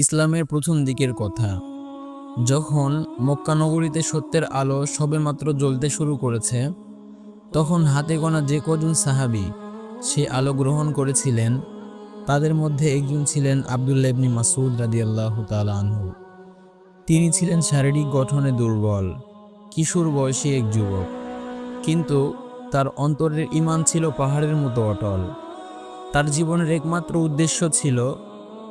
ইসলামের প্রথম দিকের কথা। যখন মক্কানগরীতে সত্যের আলো সবেমাত্র জ্বলতে শুরু করেছে, তখন হাতে গোনা যে কজন সাহাবি সে আলো গ্রহণ করেছিলেন, তাদের মধ্যে একজন ছিলেন আবদুল্লাহ ইবনি মাসুদ রাদিয়াল্লাহু আনহু। তিনি ছিলেন শারীরিক গঠনে দুর্বল, কিশোর বয়সী এক যুবক। কিন্তু তার অন্তরের ইমান ছিল পাহাড়ের মতো অটল। তার জীবনের একমাত্র উদ্দেশ্য ছিল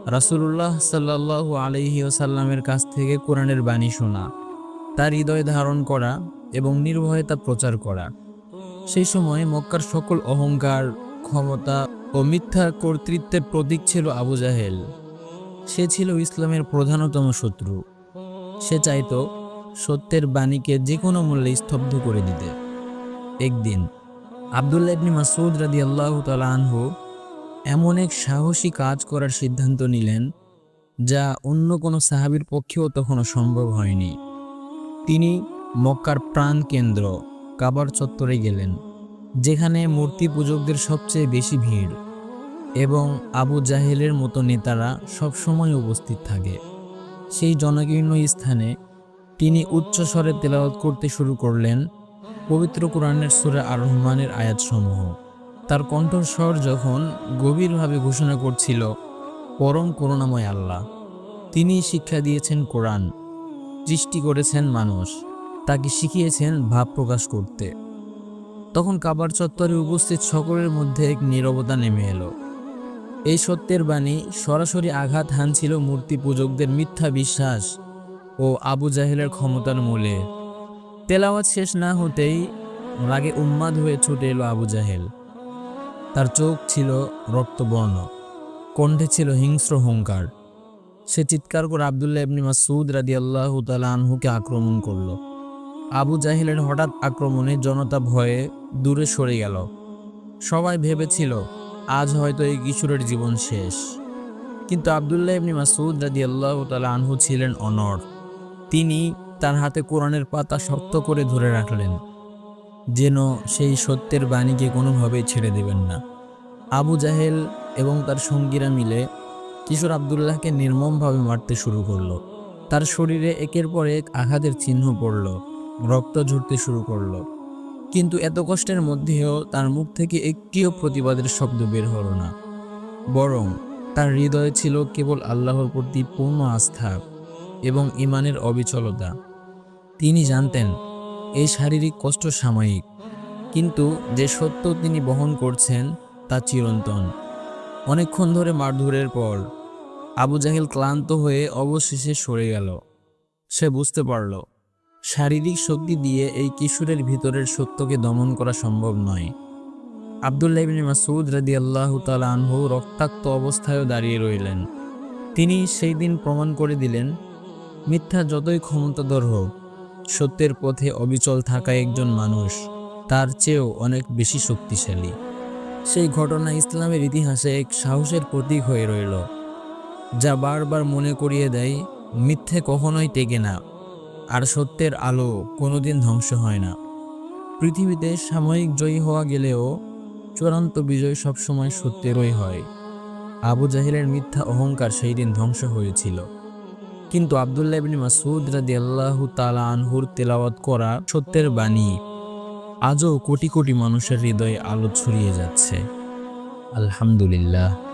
রাসূলুল্লাহ সাল্লাল্লাহু আলাইহি ওসাল্লামের কাছ থেকে কোরআনের বাণী শোনা, তার হৃদয় ধারণ করা এবং নির্ভয়তা প্রচার করা। সেই সময় মক্কার সকল অহংকার, ক্ষমতা ও মিথ্যা কর্তৃত্বের প্রতীক ছিল আবু জাহেল। সে ছিল ইসলামের প্রধানতম শত্রু। সে চাইতো সত্যের বাণীকে যে কোনো মূল্যে স্তব্ধ করে দিতে। একদিন আবদুল্লাহ মাসুদ রাদি আল্লাহ আনহু এমন এক সাহসী কাজ করার সিদ্ধান্ত নিলেন, যা অন্য কোনো সাহাবীর পক্ষেও তখনও সম্ভব হয়নি। তিনি মক্কার প্রাণ কেন্দ্র কাবার চত্বরে গেলেন, যেখানে মূর্তি পূজকদের সবচেয়ে বেশি ভিড় এবং আবু জাহেলের মতো নেতারা সবসময় উপস্থিত থাকে। সেই জনকীর্ণ স্থানে তিনি উচ্চস্বরে তেলাওয়াত করতে শুরু করলেন, পবিত্র কোরআনের সুরা আর রহমানের আয়াতসমূহ। তার কণ্ঠস্বর যখন গভীরভাবে ঘোষণা করছিল, পরম করুণাময় আল্লাহ। তিনি শিক্ষা দিয়েছেন কোরআন, সৃষ্টি করেছেন মানুষ, তাকে শিখিয়েছেন ভাব প্রকাশ করতে। তখন কাবার চত্বরে উপস্থিত সকলের মধ্যে এক নীরবতা নেমে এলো। এই সত্যের বাণী সরাসরি আঘাত হানছিল মূর্তি পূজকদের মিথ্যা বিশ্বাস ও আবু জাহেলের ক্ষমতার মূলে। তেলাওয়াত শেষ না হতেই রাগে উন্মাদ হয়ে ছুটে এলো আবু জাহেল। তার চোখ ছিল রক্তবর্ণ, কণ্ঠে ছিল হিংস্র হুঙ্কার। সে চিৎকার করে আবদুল্লাহ ইবনি মাসুদ রাদি আল্লাহ আনহুকে আক্রমণ করল। আবু জাহিলের হঠাৎ আক্রমণে জনতা ভয়ে দূরে সরে গেল। সবাই ভেবেছিল, আজ হয়তো এই কিশোরের জীবন শেষ। কিন্তু আবদুল্লাহ ইবনি মাসুদ রাদি আল্লাহ আনহু ছিলেন অনর তিনি তার হাতে কোরআনের পাতা শক্ত করে ধরে রাখলেন। যেন সেই সত্যের বাণীকে কোনোভাবেই ছেড়ে দেবেন না। আবু জাহেল এবং তার সঙ্গীরা মিলে কিশোর আবদুল্লাহকে নির্মমভাবে মারতে শুরু করল। তার শরীরে একের পর এক আঘাতের চিহ্ন পড়ল, রক্ত ঝরতে শুরু করল। কিন্তু এত কষ্টের মধ্যেও তার মুখ থেকে একটিও প্রতিবাদের শব্দ বের হল না। বরং তার হৃদয়ে ছিল কেবল আল্লাহর প্রতি পূর্ণ আস্থা এবং ইমানের অবিচলতা। তিনি জানতেন এই শারীরিক কষ্ট সাময়িক। কিন্তু যে সত্য তিনি বহন করছেন, তা চিরন্তন। অনেকক্ষণ ধরে মারধরের পর আবু জাহেল ক্লান্ত হয়ে অবশেষে সরে গেল। সে বুঝতে পারল, শারীরিক শক্তি দিয়ে এই কিশোরের ভিতরের সত্যকে দমন করা সম্ভব নয়। আবদুল্লাহ ইবনে মাসুদ রাদি আল্লাহ আনহু রক্তাক্ত অবস্থায়ও দাঁড়িয়ে রইলেন। তিনি সেই দিন প্রমাণ করে দিলেন, মিথ্যা যতই ক্ষমতাধর হোক সত্যের পথে অবিচল থাকা একজন মানুষ, তার চেয়েও অনেক বেশি শক্তিশালী। সেই ঘটনা ইসলামের ইতিহাসে এক সাহসের প্রতীক হয়ে রইল, যা বারবার মনে করিয়ে দেয়, মিথ্যে কখনোই টেকে না, আর সত্যের আলো কোনোদিন ধ্বংস হয় না। পৃথিবীতে সাময়িক জয়ী হওয়া গেলেও চূড়ান্ত বিজয় সবসময় সত্যেরই হয়। আবু জাহিলের মিথ্যা অহংকার সেই দিন ধ্বংস হয়েছিল। কিন্তু আবদুল্লাহ ইবনে মাসুদ রাদিয়াল্লাহু তাআলা আনহুর তেলাওয়াত করা সত্যের বাণী আজও কোটি কোটি মানুষের হৃদয়ে আলো ছড়িয়ে যাচ্ছে। আলহামদুলিল্লাহ।